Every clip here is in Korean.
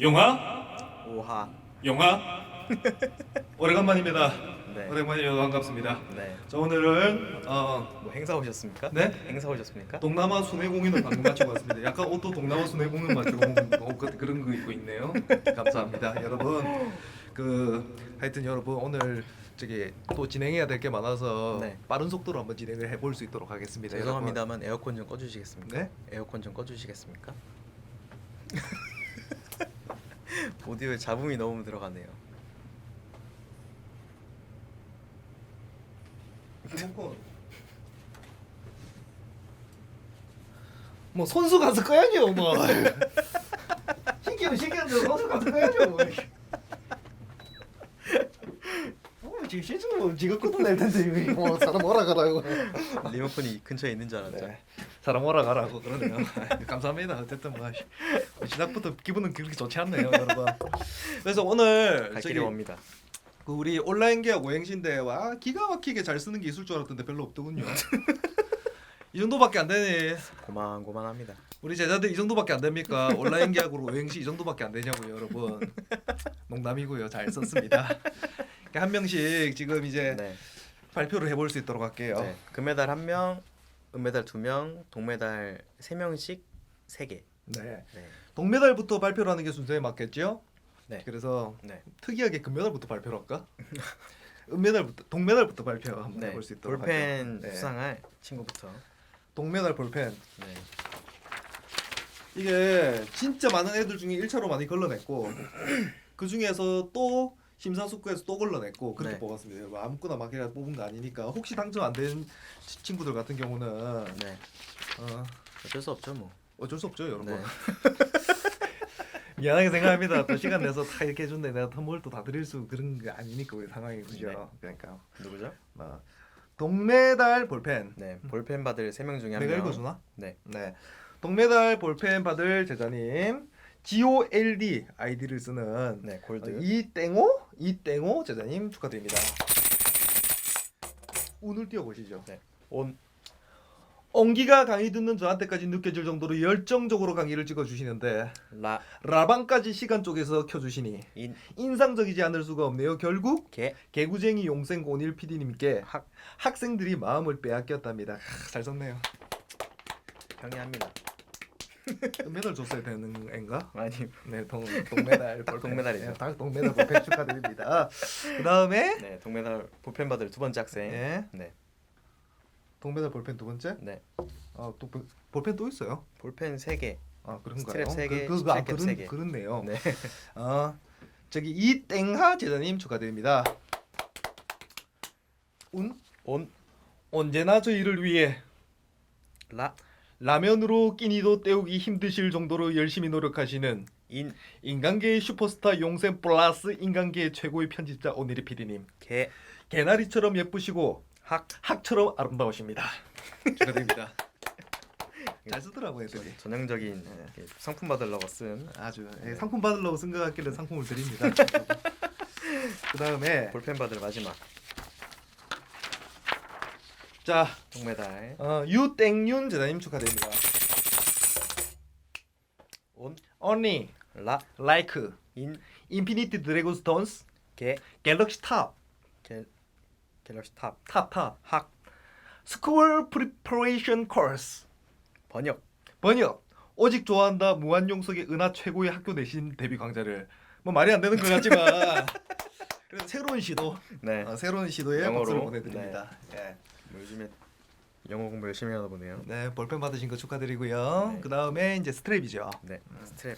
영화? 오하. 영화? 오래간만입니다. 네. 오랜만이에요. 반갑습니다. 네. 자 오늘은 어, 뭐 행사 오셨습니까? 네? 행사 오셨습니까? 동남아 순회 공연을 방금 마치고 왔습니다. 약간 옷도 동남아 순회 공연 마치고 온 것- 그런 거 입고 있네요. 감사합니다, 여러분. 그 하여튼 여러분 오늘 저기 또 진행해야 될 게 많아서 네. 빠른 속도로 한번 진행을 해볼 수 있도록 하겠습니다. 죄송합니다만 에어컨 좀 꺼주시겠습니까? 네? 에어컨 좀 꺼주시겠습니까? 오디오에 잡음이 너무 들어가네요. 뭐 선수 가서 꺼야죠 뭐. 신기는 신기한데 선수 가서 꺼야죠. 뭐. 어, 지금 시즌 뭐 지가 끊어낼 텐데 이거 뭐 사람 오라 가라고. 리모컨이 근처에 있는 줄 알았죠. 네. 사람 오라 가라고 그러네요. 감사합니다. 어쨌든 뭐 씨, 시작부터 기분은 그렇게 좋지 않네요, 여러분. 그래서 오늘 갈 저기 옵니다. 그 우리 온라인 계약 오행시인데 와 기가 막히게 잘 쓰는 게 있을 줄 알았던데 별로 없더군요. 이 정도밖에 안 되네. 고만고만합니다. 우리 제자들 이 정도밖에 안 됩니까? 온라인 계약으로 오행시 이 정도밖에 안 되냐고요, 여러분. 농담이고요. 잘 썼습니다. 한 명씩 지금 이제 네. 발표를 해볼 수 있도록 할게요. 네. 금메달 한 명, 은메달 두 명, 동메달 세 명씩 세 개. 네. 네. 동메달부터 발표를 하는 게 순서에 맞겠죠? 네. 그래서 네. 특이하게 금메달부터 발표를 할까? 은메달부터 동메달부터 발표 한번 네. 해볼 수 있도록 볼펜 하죠. 네. 수상할 친구부터. 동메달 볼펜 네. 이게 진짜 많은 애들 중에 1차로 많이 걸러냈고 그 중에서 또 심사숙고해서 또 걸러냈고 그렇게 네. 뽑았습니다. 뭐 아무거나 막 그냥 뽑은 거 아니니까 혹시 당첨 안 된 친구들 같은 경우는 네. 어, 어쩔 수 없죠 뭐. 어쩔 수 없죠, 여러분. 네. 미안하게 생각합니다. 또 시간 내서 다 이렇게 해준데 내가 선물 또다 드릴 수 그런 게 아니니까 우리 상황이 그죠. 네. 그러니까 누구죠? 어, 동메달 볼펜 네. 볼펜 받을 세 명 중에 한 내가 명. 읽어주나? 네. 네. 동메달 볼펜 받을 제자님 GOLD 아이디를 쓰는 네. 어, 골드. 이 땡오 이땡오 제자님 축하드립니다. 운을 띄워보시죠. 네. 온. 옹기가 강의 듣는 저한테까지 느껴질 정도로 열정적으로 강의를 찍어주시는데 라. 라방까지 시간 쪼개서 켜주시니 인. 인상적이지 않을 수가 없네요. 결국 개. 개구쟁이 용생 온일 PD님께 학. 학생들이 마음을 빼앗겼답니다. 크, 잘 썼네요. 평이합니다. 메달 줬어야 되는 앤가? 아니. 네, 동, 동메달 볼펜. 동메달이죠. 네, 당 동메달 볼펜 축하드립니다. 그 다음에 네. 동메달 볼펜 받을 두 번째 학생. 네, 네. 동메달 볼펜 두 번째. 네. 아, 또 볼- 볼펜 또 있어요? 볼펜 세 개. 아, 그런가요? 스트랩 세 개, 그, 그, 아, 잭캡 그런, 세 개. 그렇네요. 네. 아, 저기 이땡하 제자님 축하드립니다. 운 온. 언제나 저희를 위해 라. 라면으로 끼니도 때우기 힘드실 정도로 열심히 노력하시는 인. 인간계의 슈퍼스타 용생 플러스 인간계의 최고의 편집자 오니리 PD님 개. 개나리처럼 예쁘시고 학. 학처럼 아름다우십니다. 축하드립니다. 잘 쓰더라고 애들이. 전형적인 네. 이렇게 상품 받으려고 쓴 아주 예, 네. 상품 받으려고 생각했길래 상품을 드립니다. 그 다음에 볼펜 받을 마지막 자 동메달 어, 유땡윤 제자님 축하드립니다. 온. 언니 라. 라이크 인. 인피니티 드래곤 스톤스 개. 갤럭시 탑 갤. 갤럭시 탑. 탑탑 학. 스쿨 프리퍼레이션 코스 번역. 번역 오직 좋아한다 무한용석의 은하 최고의 학교 내신 데뷔 강좌를 뭐 말이 안 되는 것 같지만 그래도 새로운 시도 네. 어, 새로운 시도에 영어로. 박수를 보내드립니다. 네. 뭐 요즘에 영어 공부 열심히 하다 보네요. 네 볼펜 받으신 거 축하드리고요. 네. 그 다음에 이제 스트랩이죠. 네. 스트랩.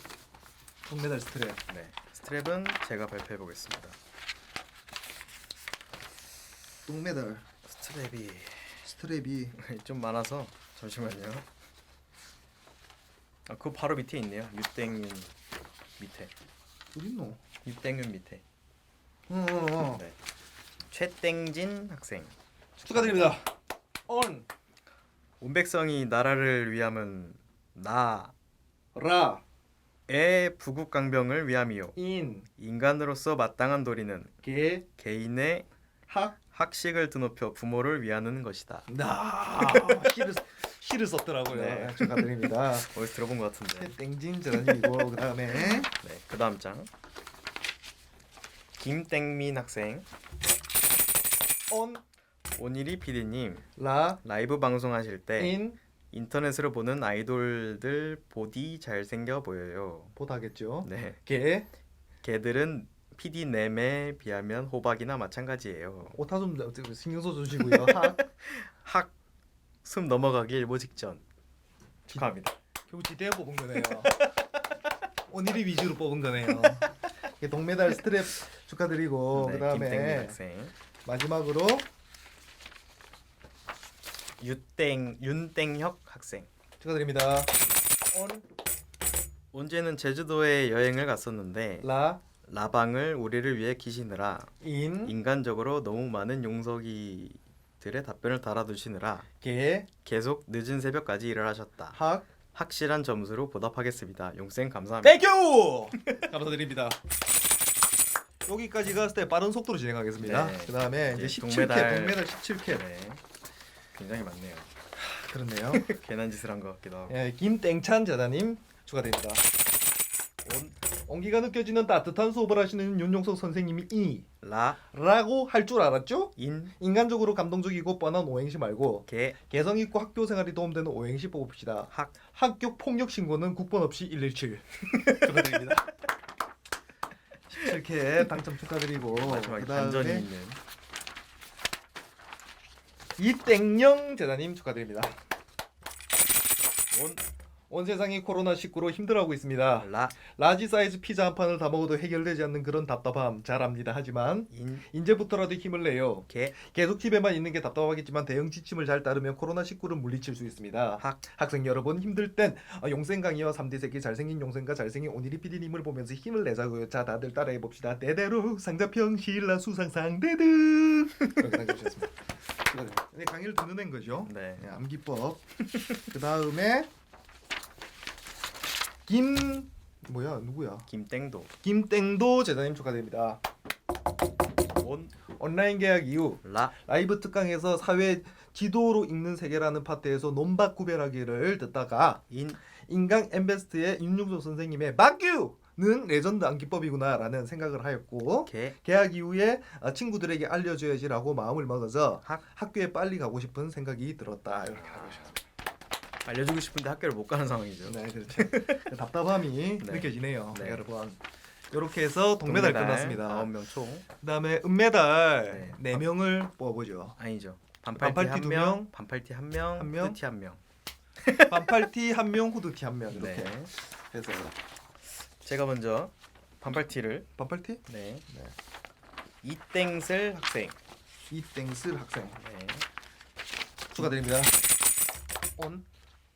동메달 스트랩. 네. 스트랩은 제가 발표해 보겠습니다. 동메달 스트랩이 스트랩이 좀 많아서 잠시만요. 아, 그거 바로 밑에 있네요. 유땡윤 밑에. 어디 있노? 유땡윤 밑에. 어, 어, 어. 네. 최땡진 학생. 축하드립니다. on 온백성이 나라를 위함은 나의 라 부국강병을 위함이요. 인 인간으로서 마땅한 도리는 개 개인의 학 학식을 드높여 부모를 위하는 것이다. 나 시를 시를 썼더라고요. 네. 네, 축하드립니다. 어디서 들어본 것 같은데. 땡진 재단님이고 그 다음에 네, 그 다음 장. 김땡민 학생, on 온일이 PD님 라 라이브 방송하실 때 in 인터넷으로 보는 아이돌들 보디 잘생겨 보여요. 보다겠죠. 네, 개 걔들은 PD nem에 비하면 호박이나 마찬가지예요. 오타 좀 신경 써 주시고요. 학 학, 숨 넘어가기 일보 직전. 축하합니다. 결국 지대에 뽑은 거네요. 오늘이 위주로 뽑은 거네요. 이게 동메달 스트랩 축하드리고 네, 그 김땡민 다음에 학생, 마지막으로 유땡 윤땡혁 학생. 축하드립니다. 언제는 제주도에 여행을 갔었는데 라 라방을 우리를 위해 키시느라 in 인간적으로 너무 많은 용서기들의 답변을 달아두시느라 개 계속 늦은 새벽까지 일을 하셨다. 학 확실한 점수로 보답하겠습니다. 용생 감사합니다. 땡큐 감사드립니다. 여기까지가 스텝 빠른 속도로 진행하겠습니다. 네. 그 다음에 이제 이제 17K 동메달. 동메달 17K 네, 굉장히 많네요. 그렇네요. 괜한 짓을 한 것 같기도 하고. 예, 김땡찬 자다님 추가됩니다. 온, 온기가 느껴지는 따뜻한 수업을 하시는 윤용석 선생님이 이 라, 라고 할 줄 알았죠? 인, 인간적으로 감동적이고 뻔한 오행시 말고 개, 개성 있고 학교 생활이 도움되는 오행시 뽑읍시다. 학, 학교 폭력 신고는 국번 없이 117. 축하드립니다. 17회 당첨 축하드리고 마지막에 반전이 그다음에 있는 이땡영 재단님 축하드립니다. 온, 온 세상이 코로나 19로 힘들어하고 있습니다. 라, 라지 사이즈 피자 한 판을 다 먹어도 해결되지 않는 그런 답답함 잘 압니다. 하지만 인, 이제부터라도 힘을 내요. 개, 계속 집에만 있는 게 답답하겠지만 대응 지침을 잘 따르면 코로나 19를 물리칠 수 있습니다. 학, 학생 여러분 힘들 땐 어, 용생 강의와 3대 새끼 잘생긴 용생과 잘생긴 오니리 PD님을 보면서 힘을 내자고요. 자 다들 따라해 봅시다. 대대로 상자평 신라 수상 상 대등. 그렇게 남겨주셨습니다. 축하드립니다. 네, 강의를 듣는 애인 거죠. 네, 네, 암기법. 그 다음에 김 뭐야 누구야? 김땡도, 김땡도 재단님 축하드립니다. 온, 온라인 계약 이후 라, 라이브 특강에서 사회 지도로 읽는 세계라는 파트에서 논밭 구별하기를 듣다가 인, 인강 엠베스트의 윤용석 선생님의 막유 는 레전드 암기법이구나라는 생각을 하였고 개, 계약 이후에 아, 친구들에게 알려줘야지라고 마음을 먹어서 학, 학교에 빨리 가고 싶은 생각이 들었다 이렇게 하고 있습니다. 알려주고 싶은데 학교를 못 가는 상황이죠. 네, 그렇죠. 답답함이 네. 느껴지네요, 네. 여러분. 이렇게 해서 동메달, 끝났습니다. 9명 총. 그다음에 은메달 네. 네 명을 뽑아보죠. 아니죠. 반팔티, 반팔티 한 두 명, 명, 반팔티 한 명, 한 명, 후드티 한 명. 반팔티 한 명, 후드티 한 명 이렇게 네. 해서 제가 먼저 반팔티를 반팔티 네. 네. 이땡슬 학생. 이땡슬 학생 네. 축하드립니다. 온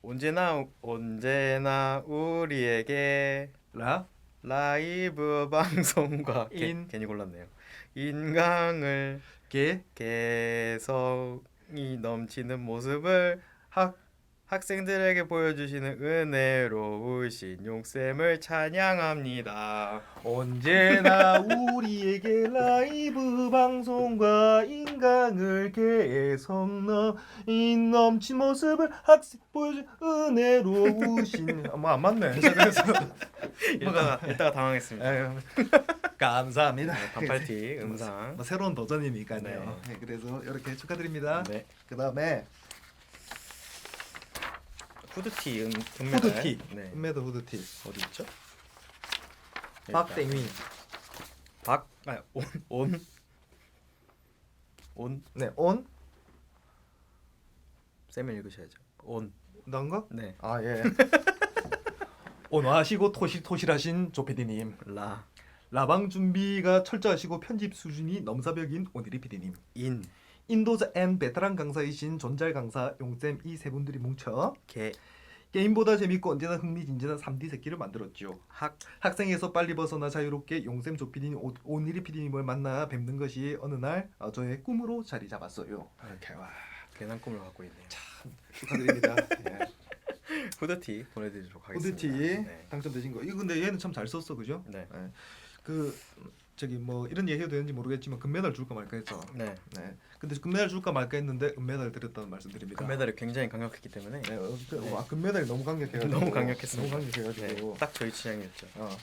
언제나 언제나 우리에게 라 라이브 방송과 개, 인. 괜히 골랐네요. 인강을 개 개성이 넘치는 모습을 학 학생들에게 보여주시는 은혜로우신 용쌤을 찬양합니다. 언제나 우리에게 라이브 방송과 인강을 개성 넘인 넘친 모습을 학생 보여준 은혜로우신 뭐안 맞네. 이따가 이따가 당황했습니다. 에휴, 감사합니다. 네, 반팔티 음상. 뭐 새로운 도전이니까요. 네. 네, 그래서 이렇게 축하드립니다. 네. 그 다음에 후드티 음, 은메달. 후드티, 네. 은메달 후드티 어디 있죠? 박땡윈. 박 아니 온온 온. 네, 온 쌤을 읽으셔야죠. 온. 난가? 네. 아 예. 온화하시고 토실토실하신 조PD님 라. 라방 준비가 철저하시고 편집 수준이 넘사벽인 오니리 PD님 인. 인도자 앤 베테랑 강사이신 존잘 강사 용쌤 이 세 분들이 뭉쳐 개. 게임보다 재밌고 언제나 흥미진진한 3D 새끼를 만들었죠. 학. 학생에서 빨리 벗어나 자유롭게 용쌤 오- 오니리 PD님을 만나 뵙는 것이 어느 날 어, 저의 꿈으로 자리 잡았어요. 이렇게 와 괜한 꿈을 갖고 있네요. 축하드립니다. 예. 후드티 보내드리도록 하겠습니다. 후드티 네. 당첨되신 거. 이거 근데 얘는 참 잘 썼어, 그죠? 네. 예. 그 저기 뭐 이런 얘기 해도 되는지 모르겠지만 금메달 줄까 말까 했죠. 네. 네. 근데 금메달 줄까 말까 했는데 은메달 드렸다는 말씀드립니다. 금메달이 굉장히 강력했기 때문에 네, 어, 그, 네. 와, 금메달이 너무 강력해가지고 너무 강력했습니다. 너무 강력해가지고 네, 딱 저희 취향이었죠. 어.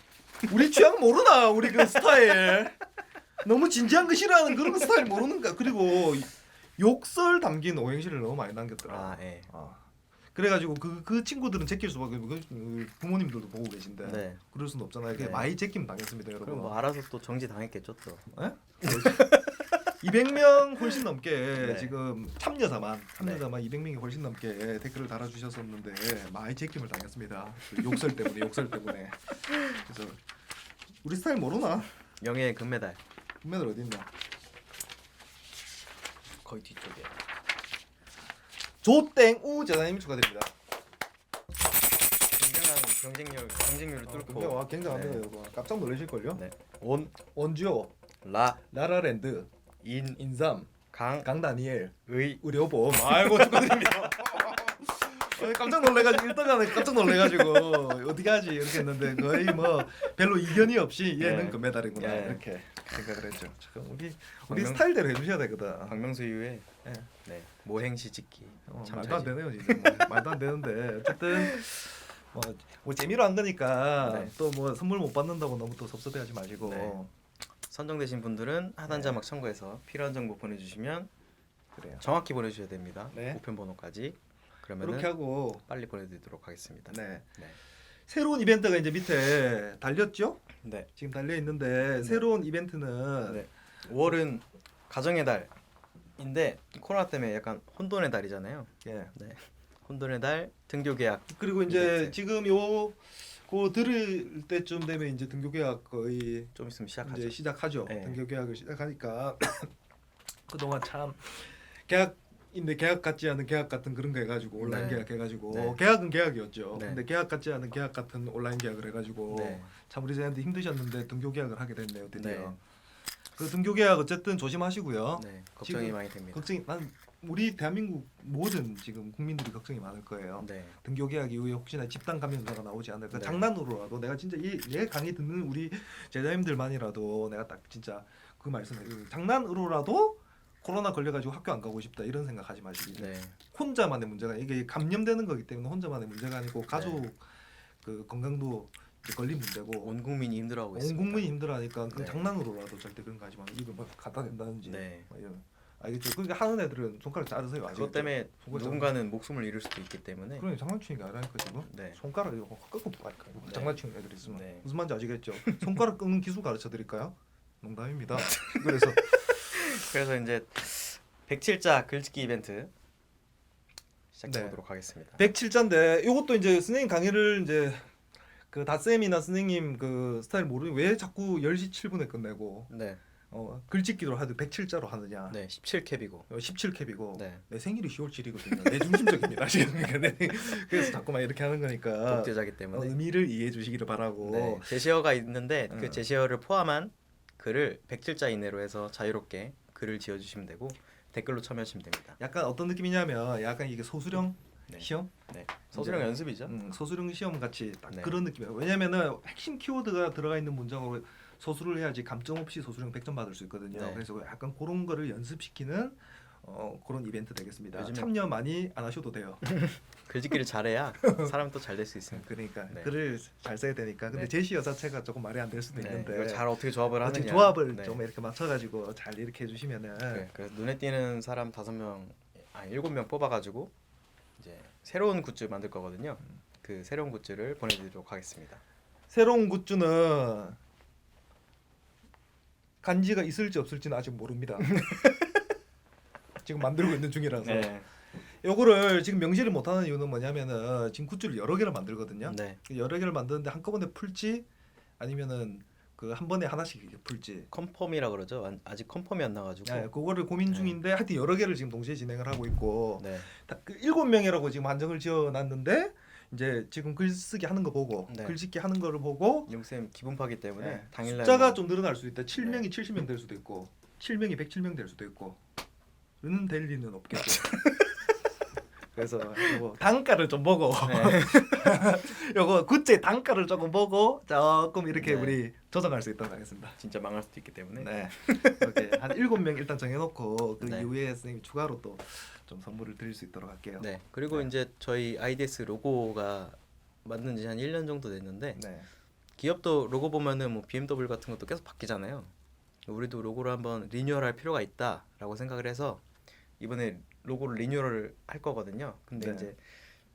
우리 취향 모르나 우리 그 스타일 너무 진지한 거 싫어하는 그런 거 스타일 모르는가 그리고 욕설 담긴 오행시를 너무 많이 남겼더라. 아, 예. 아. 그래가지고 그, 그 친구들은 제낄 수밖에 없고 그 부모님들도 보고 계신데 네. 그럴 수는 없잖아요. 네. 많이 제끼면 당했습니다, 여러분. 그럼 뭐 알아서 또 정지 당했겠죠 또. 예? 200명 훨씬 넘게 네. 지금 참여자만 참여자만 200명이 훨씬 넘게 댓글을 달아주셨었는데 많이 제낌을 당했습니다. 그 욕설 때문에 욕설 때문에 그래서 우리 스타일 모르나? 영예의 금메달 금메달 어디 있나? 거의 뒤쪽에. 조땡우 재단님 축하드립니다. 굉장한 경쟁력 경쟁률을 뚫고. 굉장히, 와, 굉장합니다, 네. 여러분. 깜짝 놀라실걸요? 네. 온, 원주호, 라, 라라랜드, 인, 인삼, 강, 강다니엘, 의. 의료보험. 아이고 축하드립니다. 어, 깜짝 놀래가지고 1등하는 깜짝 놀래가지고 어디 가지 이렇게 했는데 거의 뭐 별로 이견이 없이 얘는 네. 금메달이구나 네. 이렇게 생각을 했죠. 잠깐 우리 우리 박명- 스타일대로 해주셔야 되거든. 박명수 이후에 예. 네 모행시 짓기 어, 참 말도 안잘 되네요 진짜 뭐, 말도 안 되는데 어쨌든 뭐, 뭐 재미로 한 거니까 네. 또 뭐 선물 못 받는다고 너무 또 섭섭해하지 마시고 네. 선정되신 분들은 하단 네. 자막 첨부해서 필요한 정보 보내주시면 그래요. 정확히 보내주셔야 됩니다. 네. 우편 번호까지 그러면은 그렇게 하고 빨리 보내드리도록 하겠습니다. 네 네. 새로운 이벤트가 이제 밑에 달렸죠? 네. 지금 달려 있는데 새로운 이벤트는 네. 5월은 가정의 달인데 코로나 때문에 약간 혼돈의 달이잖아요. 예. 네. 혼돈의 달 등교 계약. 그리고 이제 이벤트. 지금 요그 들을 때쯤 되면 이제 등교 계약 거의 좀 있으면 시작하죠. 이제 시작하죠. 네. 등교 계약을 시작하니까 그동안 참 계약 인데 계약 같지 않은 계약 같은 그런 거 해가지고 온라인 네. 계약 해가지고 네. 계약은 계약이었죠. 네. 근데 계약 같지 않은 계약 같은 온라인 계약을 해가지고 네. 참 우리 세한테 힘드셨는데 등교 계약을 하게 됐네요. 드디어. 네. 그 등교 계약 어쨌든 조심하시고요. 네. 걱정이 지금 많이 됩니다. 걱정이 난 우리 대한민국 모든 지금 국민들이 걱정이 많을 거예요. 네. 등교 계약 이후에 혹시나 집단 감염자가 나오지 않을까 네. 장난으로라도 내가 진짜 이얘 강의 듣는 우리 제자님들만이라도 내가 딱 진짜 그 말씀을 그 장난으로라도 코로나 걸려가지고 학교 안 가고 싶다 이런 생각하지 마시기 네. 혼자만의 문제가 이게 감염되는 거기 때문에 혼자만의 문제가 아니고 가족 그 건강도 걸린 문제고 온 국민이 힘들어하고 온 있습니다. 국민이 힘들어하니까 그 네. 장난으로라도 절대 그런 거 하지 마 이거 뭐 갖다 댄다든지 네. 뭐 이런 알겠죠? 그러니까 하는 애들은 손가락 자르세요 아시겠죠? 그것 때문에 손가락 누군가는 목숨을 잃을 수도 있기 때문에 그러니 장난치는 게 아니라니까 지금 네. 손가락 이거 꺾고 빠니까 네. 장난치는 애들 있으면 네. 무슨 말인지 아시겠죠? 손가락 끄는 기술 가르쳐 드릴까요? 농담입니다. 그래서 그래서 이제 107자 글짓기 이벤트 시작해 네. 보도록 하겠습니다. 107자인데 이것도 이제 선생님 강의를 이제 그 다쌤이나 선생님 그 스타일 모르니 왜 자꾸 10시 7분에 끝내고 네. 어, 글짓기로 하도 107자로 하느냐? 네. 17캡이고. 17캡이고 네. 내 생일이 10월 7일이거든요. 내 중심적입니다. 지금 그러니까 내- 그래서 자꾸만 이렇게 하는 거니까 독재자기 어, 때문에. 의미를 이해해 주시기를 바라고 네. 제시어가 있는데 음. 그 제시어를 포함한 글을 107자 이내로 해서 자유롭게 글을 지어 주시면 되고 댓글로 참여하시면 됩니다. 약간 어떤 느낌이냐면 약간 이게 소수령 네. 시험 네. 서술형 이제- 연습이죠. 음, 소수령 시험 같이 딱 네. 그런 느낌이에요. 왜냐면은 핵심 키워드가 들어가 있는 문장으로 소수를 해야지 감점 없이 소수령 100점 받을 수 있거든요. 네. 그래서 약간 그런 거를 연습시키는 어, 그런 이벤트 되겠습니다. 참여 많이 안 하셔도 돼요. 글짓기를 잘해야 사람 또 잘 될 수 있습니다. 그러니까 네. 글을 잘 써야 되니까. 근데 네. 제시어 자체가 조금 말이 안 될 수도 네. 있는데 잘 어떻게 조합을 하느냐. 조합을 네. 좀 이렇게 맞춰가지고 잘 이렇게 해주시면은 네, 그래서 눈에 띄는 사람 다섯 명, 아 일곱 명 뽑아가지고 새로운 굿즈 만들 거거든요. 그 새로운 굿즈를 보내드리도록 하겠습니다. 새로운 굿즈는 간지가 있을지 없을지는 아직 모릅니다. 지금 만들고 있는 중이라서 네, 요거를 지금 명시를 못하는 이유는 뭐냐면은 지금 굿즈를 여러 개를 만들거든요. 네, 여러 개를 만드는데 한꺼번에 풀지 아니면은 그 한 번에 하나씩 풀지. 컨펌이라 그러죠. 안- 아직 컨펌이 안 나가지고. 네, 그거를 고민 네. 중인데 하여튼 여러 개를 지금 동시에 진행을 하고 있고 네, 다- 그 일곱 명이라고 지금 한정을 지어놨는데 이제 지금 글쓰기 하는 거 보고 네. 글짓기 하는 거를 보고 용쌤 기분 파기 때문에 네, 당일날 숫자가 뭐- 좀 늘어날 수도 있다. 7명이 70명 될 수도 있고 7명이 107명 될 수도 있고 는 될 리는 없겠죠. 그래서 요거 단가를 좀 보고 네. 요거 굿즈의 단가를 조금 보고 조금 이렇게 네. 우리 저장할 수 있도록 하겠습니다. 진짜 망할 수도 있기 때문에. 네. 이렇게 한 일곱 명 일단 정해놓고 그 네. 이후에 선생님 추가로 또 좀 선물을 드릴 수 있도록 할게요. 네. 그리고 네. 이제 저희 IDS 로고가 만든 지 한 1년 정도 됐는데 네. 기업도 로고 보면은 뭐 BMW 같은 것도 계속 바뀌잖아요. 우리도 로고를 한번 리뉴얼할 필요가 있다라고 생각을 해서 이번에 로고를 리뉴얼을 할 거거든요. 근데 네. 이제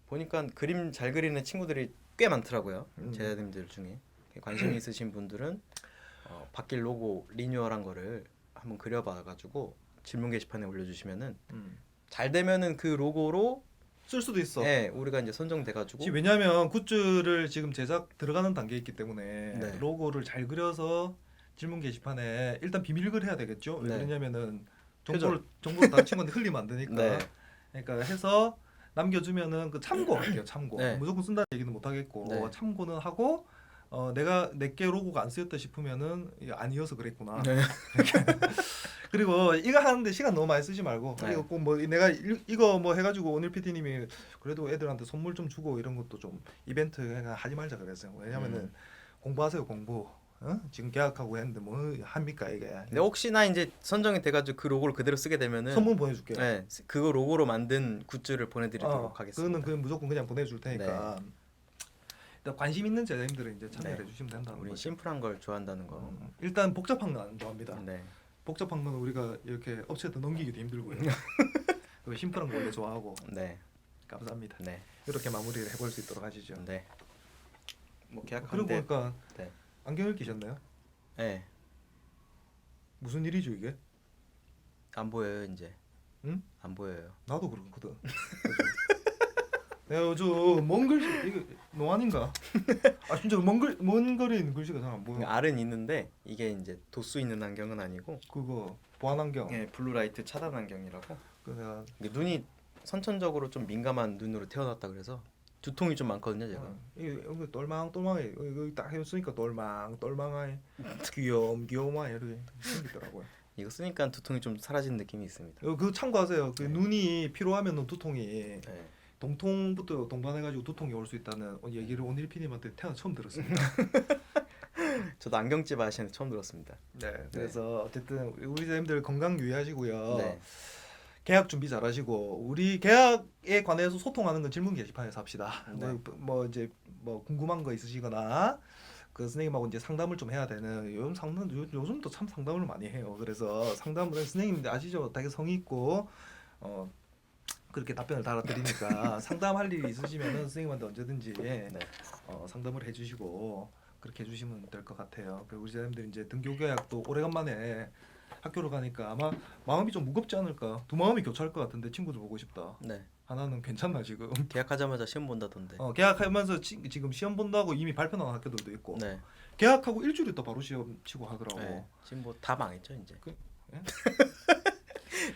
보니까 그림 잘 그리는 친구들이 꽤 많더라고요. 음. 제자님들 중에 관심 있으신 분들은 어, 바뀔 로고 리뉴얼한 거를 한번 그려봐가지고 질문 게시판에 올려주시면은 음. 잘 되면은 그 로고로 쓸 수도 있어. 네, 우리가 이제 선정돼가지고 지금 왜냐하면 굿즈를 지금 제작 들어가는 단계에 있기 때문에 네. 로고를 잘 그려서 질문 게시판에 일단 비밀글 해야 되겠죠. 왜 네. 그러냐면은 정보를 정보를 다른 친구한테 흘리면 안 되니까. 네. 그러니까 해서 남겨주면은 그 참고할게요. 참고. 네. 무조건 쓴다는 얘기는 못 하겠고 네. 참고는 하고 어, 내가 내게 로고가 안 쓰였다 싶으면은 이게 아니어서 그랬구나. 네. 그리고 이거 하는데 시간 너무 많이 쓰지 말고 네. 그리고 꼭뭐 내가 일- 이거 뭐 해가지고 오늘 PD님이 그래도 애들한테 선물 좀 주고 이런 것도 좀 이벤트 그냥 하지 말자 그랬어요. 왜냐면은 음. 공부하세요 공부. 어? 지금 계약하고 했는데 뭐 합니까 이게? 근데 혹시나 이제 선정이 돼가지고 그 로고를 그대로 쓰게 되면은 선물 보내줄게. 네, 그거 로고로 만든 굿즈를 보내드리도록 어, 하겠습니다. 그거는 그 무조건 그냥 보내줄 테니까. 일단 관심 있는 제자님들은 이제 참여해 네. 주시면 된다는 우리 거죠. 심플한 걸 좋아한다는 거. 음, 일단 복잡한 건 안 좋아합니다. 네. 복잡한 건 우리가 이렇게 업체한테 넘기기도 힘들고요. 그리고 심플한 거 원래 좋아하고 네. 감사합니다. 네. 이렇게 마무리를 해볼 수 있도록 하시죠. 네. 뭐 그리고 계약하는데 보니까 네. 안경을 끼셨나요? 네. 무슨 일이죠 이게? 안 보여요 이제. 응? 안 보여요. 나도 그렇거든. 내가 요즘 먼 글씨 이거 노안인가? 아 진짜 먼글먼 있는 글씨가 잘 안 보여. 알은 있는데 이게 이제 도수 있는 안경은 아니고 그거 보안 안경. 네, 블루라이트 차단 안경이라고. 그 내가 이게 눈이 선천적으로 좀 민감한 눈으로 태어났다 그래서 두통이 좀 많거든요 제가. 어, 이거 여기 똘망 똘망해. 이거 딱 해쓰니까 똘망 똘망해. 귀염 귀여워 이렇게 생기더라고요. 이거 쓰니까 두통이 좀 사라진 느낌이 있습니다. 이거 그 참고하세요. 그 네. 눈이 피로하면 두통이 네. 동통부터 동반해가지고 두통이 올 수 있다는 얘기를 오늘 PD님한테 태어나 처음 들었습니다. 저도 안경집 아시는데 처음 들었습니다. 네, 그래서 어쨌든 우리 선생님들 건강 유의하시고요. 네. 계약 준비 잘하시고 우리 계약에 관해서 소통하는 건 질문 게시판에서 합시다. 네. 뭐, 뭐 이제 뭐 궁금한 거 있으시거나 그 선생님하고 이제 상담을 좀 해야 되는 요즘 상담 요, 요즘도 참 상담을 많이 해요. 그래서 상담을 선생님 아시죠? 되게 성의 있고 어 그렇게 답변을 달아드리니까 상담할 일이 있으시면은 선생님한테 언제든지 네. 어, 상담을 해주시고 그렇게 해주시면 될 것 같아요. 그리고 우리 선생님들 이제 등교 계약도 오래간만에 학교를 가니까 아마 마음이 좀 무겁지 않을까. 두 마음이 교차할 것 같은데 친구들 보고 싶다. 네. 하나는 괜찮나 지금. 계약하자마자 시험 본다던데. 어, 계약하면서 치, 지금 시험 본다고 이미 발표 나온 학교들도 있고 네. 계약하고 일주일 있다 바로 시험 치고 하더라고. 네. 지금 뭐 다 망했죠 이제. 그- 예?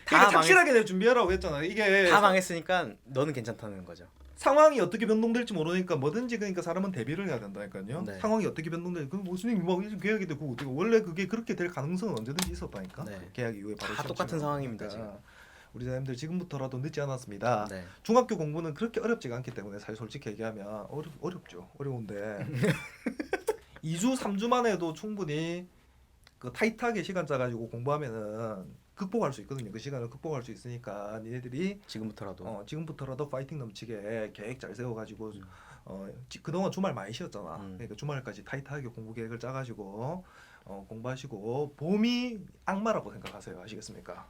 다 이게 착실하게 내가 준비하라고 했잖아. 이게 다 망했으니까 너는 괜찮다는 거죠. 상황이 어떻게 변동될지 모르니까 뭐든지 그러니까 사람은 대비를 해야 된다니까요. 네. 상황이 어떻게 변동될지 그 무슨 뭐 이제 계약이 되고 어떻게 원래 그게 그렇게 될 가능성은 언제든지 있었다니까. 네. 계약 이후에 바로 다 똑같은. 상황입니다, 그러니까 우리 사람들 지금부터라도 늦지 않았습니다. 네. 중학교 공부는 그렇게 어렵지가 않기 때문에 사실 솔직히 얘기하면 어렵 어렵죠. 어려운데 2주 3주만 해도 충분히 그 타이트하게 시간 짜가지고 공부하면은 극복할 수 있거든요. 그 시간을 극복할 수 있으니까 니네들이 지금부터라도. 어, 지금부터라도 파이팅 넘치게 계획 잘 세워가지고 음. 어, 지- 그동안 주말 많이 쉬었잖아. 음. 그러니까 주말까지 타이트하게 공부 계획을 짜가지고 어, 공부하시고 봄이 악마라고 생각하세요. 아시겠습니까?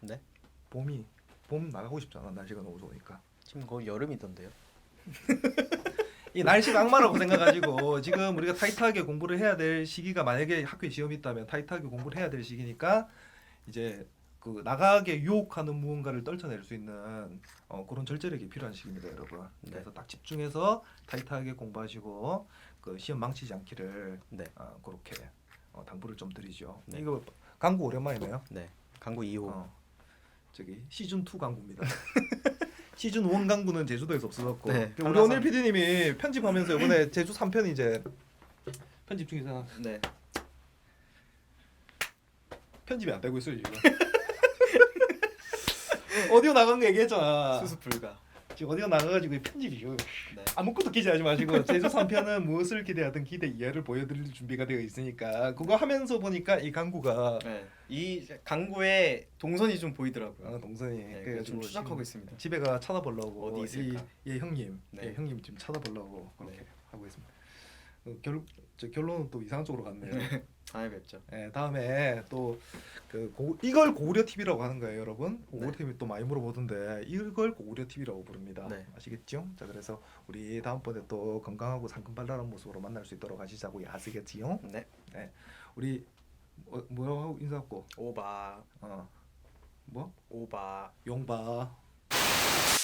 네. 봄이 봄 나가고 싶잖아. 날씨가 너무 좋으니까. 지금 거의 여름이던데요. 이 날씨가 악마라고 생각가지고 지금 우리가 타이트하게 공부를 해야 될 시기가 만약에 학교에 시험이 있다면 타이트하게 공부를 해야 될 시기니까 이제 그 나가게 유혹하는 무언가를 떨쳐낼 수 있는 어, 그런 절제력이 필요한 시기입니다, 여러분. 네. 그래서 딱 집중해서 타이트하게 공부하시고 그 시험 망치지 않기를 네. 어, 그렇게 어, 당부를 좀 드리죠. 네. 이거 광고 오랜만이네요. 네. 강구 2호. 어, 저기 시즌 2 광고입니다. 시즌 1 광고는 제주도에서 없어졌고 네, 우리. 오늘 PD님이 편집하면서 이번에 제주 3편 이제 편집 중이잖아. 네. 편집이 안 되고 있어요 지금. 오디오 나간 거 얘기했잖아. 수습 불가. 지금 어디가 나가가지고 이 편집이요. 네. 아무것도 기대하지 마시고 제주 3편은 무엇을 기대하든 기대 이하를 보여드릴 준비가 되어 있으니까 그거 하면서 보니까 이 강구가 네. 이 강구에 동선이 좀 보이더라고요. 어, 동선이 네, 그래서 좀 추적하고 있습니다. 집에가 찾아보려고 어디 있을까? 이, 예 형님 네. 예 형님 지금 찾아보려고 그렇게 네. 하고 있습니다. 어, 결, 저 결론은 또 이상한 쪽으로 갔네요. 다음에 뵙죠. 예, 다음에 또그 이걸 고구려 TV라고 하는 거예요, 여러분. 고구려 네. TV 또 많이 물어보던데 이걸 고구려 TV라고 부릅니다. 네. 아시겠죠? 자, 그래서 우리 다음번에 또 건강하고 상큼발랄한 모습으로 만날 수 있도록 하시자고 아시겠지요? 네. 우리 뭐, 뭐라고 하고 인사하고 오바 어 뭐? 오바 용바